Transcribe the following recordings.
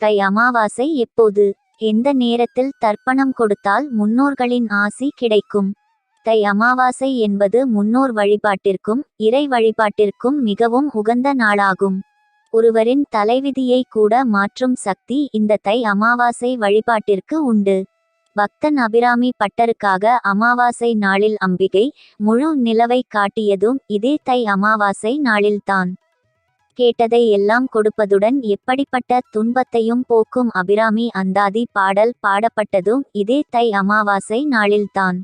தை அமாவாசை எப்போது? எந்த நேரத்தில் தர்ப்பணம் கொடுத்தால் முன்னோர்களின் ஆசி கிடைக்கும்? தை அமாவாசை என்பது முன்னோர் வழிபாட்டிற்கும் இறை வழிபாட்டிற்கும் மிகவும் உகந்த நாளாகும். ஒருவரின் தலைவிதியை கூட மாற்றும் சக்தி இந்த தை அமாவாசை வழிபாட்டிற்கு உண்டு. பக்தன் அபிராமி பட்டருக்காக அமாவாசை நாளில் அம்பிகை முழு நிலவை காட்டியதும் இதே தை அமாவாசை நாளில்தான். கேட்டதை எல்லாம் கொடுப்பதுடன் எப்படிப்பட்ட துன்பத்தையும் போக்கும் அபிராமி அந்தாதி பாடல் பாடப்பட்டதும் இதே தை அமாவாசை நாளில்தான்.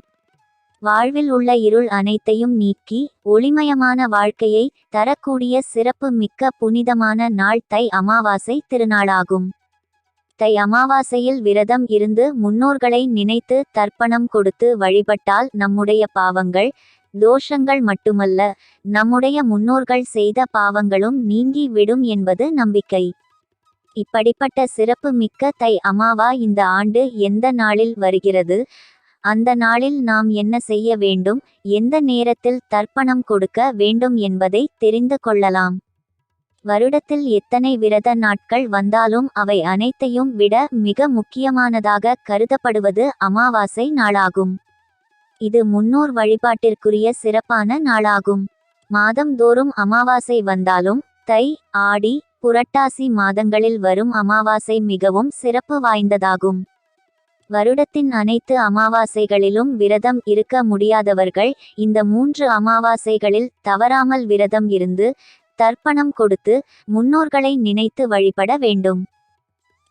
வாழ்வில் உள்ள இருள் அனைத்தையும் நீக்கி ஒளிமயமான வாழ்க்கையை தரக்கூடிய சிறப்பு மிக்க புனிதமான நாள் தை அமாவாசை திருநாளாகும். தை அமாவாசையில் விரதம் இருந்து முன்னோர்களை நினைத்து தர்ப்பணம் கொடுத்து வழிபட்டால் நம்முடைய பாவங்கள் தோஷங்கள் மட்டுமல்ல நம்முடைய முன்னோர்கள் செய்த பாவங்களும் நீங்கி விடும் என்பது நம்பிக்கை. இப்படிப்பட்ட சிறப்பு மிக்க தை அமாவா இந்த ஆண்டு எந்த நாளில் வருகிறது? அந்த நாளில் நாம் என்ன செய்ய வேண்டும்? எந்த நேரத்தில் தர்ப்பணம் கொடுக்க வேண்டும் என்பதை தெரிந்து கொள்ளலாம். வருடத்தில் எத்தனை விரத நாட்கள் வந்தாலும் அவை அனைத்தையும் விட மிக முக்கியமானதாக கருதப்படுவது அமாவாசை நாளாகும். இது முன்னோர் வழிபாட்டிற்குரிய சிறப்பான நாளாகும். மாதம்தோறும் அமாவாசை வந்தாலும் தை ஆடி புரட்டாசி மாதங்களில் வரும் அமாவாசை மிகவும் சிறப்பு வாய்ந்ததாகும். வருடத்தின் அனைத்து அமாவாசைகளிலும் விரதம் இருக்க முடியாதவர்கள் இந்த மூன்று அமாவாசைகளில் தவறாமல் விரதம் இருந்து தர்ப்பணம் கொடுத்து முன்னோர்களை நினைத்து வழிபட வேண்டும்.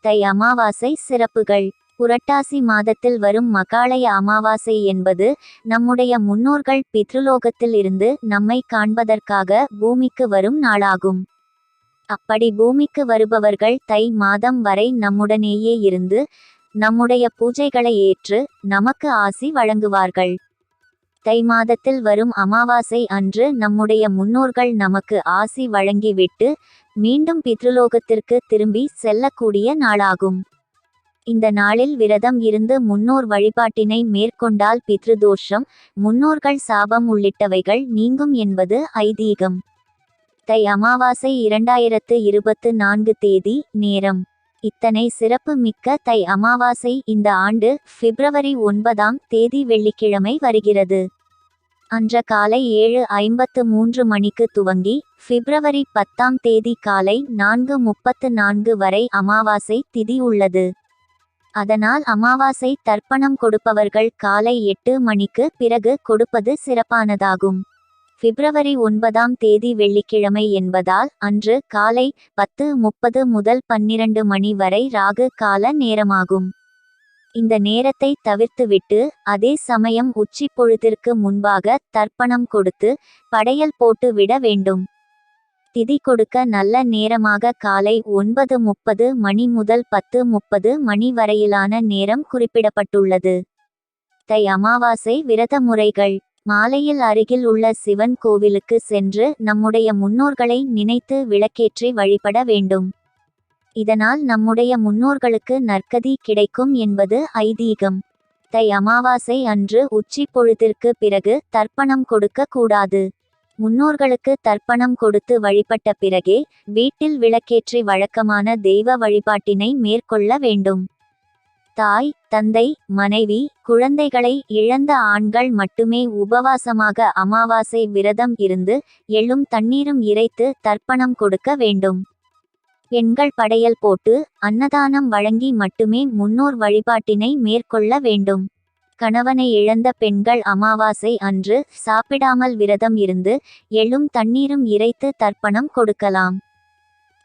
தை அமாவாசை சிறப்புகள். புரட்டாசி மாதத்தில் வரும் மகாலய அமாவாசை என்பது நம்முடைய முன்னோர்கள் பித்ருலோகத்தில் இருந்து நம்மை காண்பதற்காக பூமிக்கு வரும் நாளாகும். அப்படி பூமிக்கு வருபவர்கள் தை மாதம் வரை நம்முடனேயே இருந்து நம்முடைய பூஜைகளை ஏற்று நமக்கு ஆசி வழங்குவார்கள். தை மாதத்தில் வரும் அமாவாசை அன்று நம்முடைய முன்னோர்கள் நமக்கு ஆசி வழங்கிவிட்டு மீண்டும் பித்ருலோகத்திற்கு திரும்பி செல்லக்கூடிய நாளாகும். இந்த நாளில் விரதம் இருந்து முன்னோர் வழிபாட்டினை மேற்கொண்டால் பித்ருதோஷம் முன்னோர்கள் சாபம் உள்ளிட்டவைகள் நீங்கும் என்பது ஐதீகம். தை அமாவாசை இரண்டாயிரத்து இருபத்து நான்கு தேதி நேரம். இத்தனை சிறப்பு மிக்க தை அமாவாசை இந்த ஆண்டு பிப்ரவரி ஒன்பதாம் தேதி வெள்ளிக்கிழமை வருகிறது. அன்ற காலை ஏழு ஐம்பத்து மூன்று மணிக்கு துவங்கி பிப்ரவரி பத்தாம் தேதி காலை நான்கு முப்பத்து நான்கு வரை அமாவாசை திதி உள்ளது. அதனால் அமாவாசை தர்ப்பணம் கொடுப்பவர்கள் காலை எட்டு மணிக்கு பிறகு கொடுப்பது சிறப்பானதாகும். பிப்ரவரி ஒன்பதாம் தேதி வெள்ளிக்கிழமை என்பதால் அன்று காலை பத்து முப்பது முதல் பன்னிரண்டு மணி வரை ராகு கால நேரமாகும். இந்த நேரத்தை தவிர்த்துவிட்டு அதே சமயம் உச்சி பொழுதிற்கு முன்பாக தர்ப்பணம் கொடுத்து படையல் போட்டு விட வேண்டும். திதி கொடுக்க நல்ல நேரமாக காலை ஒன்பது முப்பது மணி முதல் பத்து முப்பது மணி வரையிலான நேரம் குறிப்பிடப்பட்டுள்ளது. தை அமாவாசை விரத முறைகள். மாலையில் அருகில் உள்ள சிவன் கோவிலுக்கு சென்று நம்முடைய முன்னோர்களை நினைத்து விளக்கேற்றி வழிபட வேண்டும். இதனால் நம்முடைய முன்னோர்களுக்கு நற்கதி கிடைக்கும் என்பது ஐதீகம். தை அமாவாசை அன்று உச்சி பொழுதிற்கு பிறகு தர்ப்பணம் கொடுக்க கூடாது. முன்னோர்களுக்கு தர்ப்பணம் கொடுத்து வழிபட்ட பிறகே வீட்டில் விளக்கேற்றி வழக்கமான தெய்வ வழிபாட்டினை மேற்கொள்ள வேண்டும். தாய் தந்தை மனைவி குழந்தைகளை இழந்த ஆண்கள் மட்டுமே உபவாசமாக அமாவாசை விரதம் இருந்து எழும் தண்ணீரும் இறைத்து தர்ப்பணம் கொடுக்க வேண்டும். பெண்கள் படையல் போட்டு அன்னதானம் வழங்கி மட்டுமே முன்னோர் வழிபாட்டினை மேற்கொள்ள வேண்டும். கணவனை இழந்த பெண்கள் அமாவாசை அன்று சாப்பிடாமல் விரதம் இருந்து எழும் தண்ணீரும் இறைத்து தர்ப்பணம் கொடுக்கலாம்.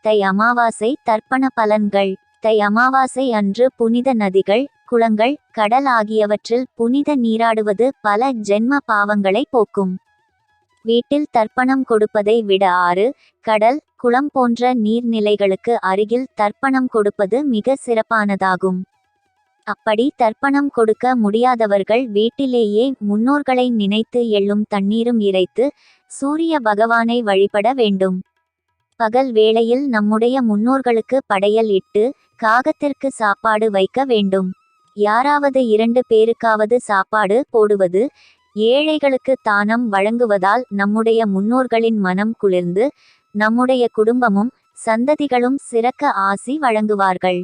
தை அமாவாசை தர்ப்பண பலன்கள். தை அமாவாசை அன்று புனித நதிகள் குளங்கள் கடல் ஆகியவற்றில் புனித நீராடுவது பல ஜென்ம பாவங்களை போக்கும். வீட்டில் தர்ப்பணம் கொடுப்பதை விட ஆறு கடல் குளம் போன்ற நீர்நிலைகளுக்கு அருகில் தர்ப்பணம் கொடுப்பது மிக சிறப்பானதாகும். அப்படி தர்ப்பணம் கொடுக்க முடியாதவர்கள் வீட்டிலேயே முன்னோர்களை நினைத்து எள்ளும் தண்ணீரும் இறைத்து சூரிய பகவானை வழிபட வேண்டும். பகல் வேளையில் நம்முடைய முன்னோர்களுக்கு படையல் இட்டு காகத்திற்கு சாப்பாடு வைக்க வேண்டும். யாராவது இரண்டு பேருக்காவது சாப்பாடு போடுவது ஏழைகளுக்கு தானம் வழங்குவதால் நம்முடைய முன்னோர்களின் மனம் குளிர்ந்து நம்முடைய குடும்பமும் சந்ததிகளும் சிறக்க ஆசி வழங்குவார்கள்.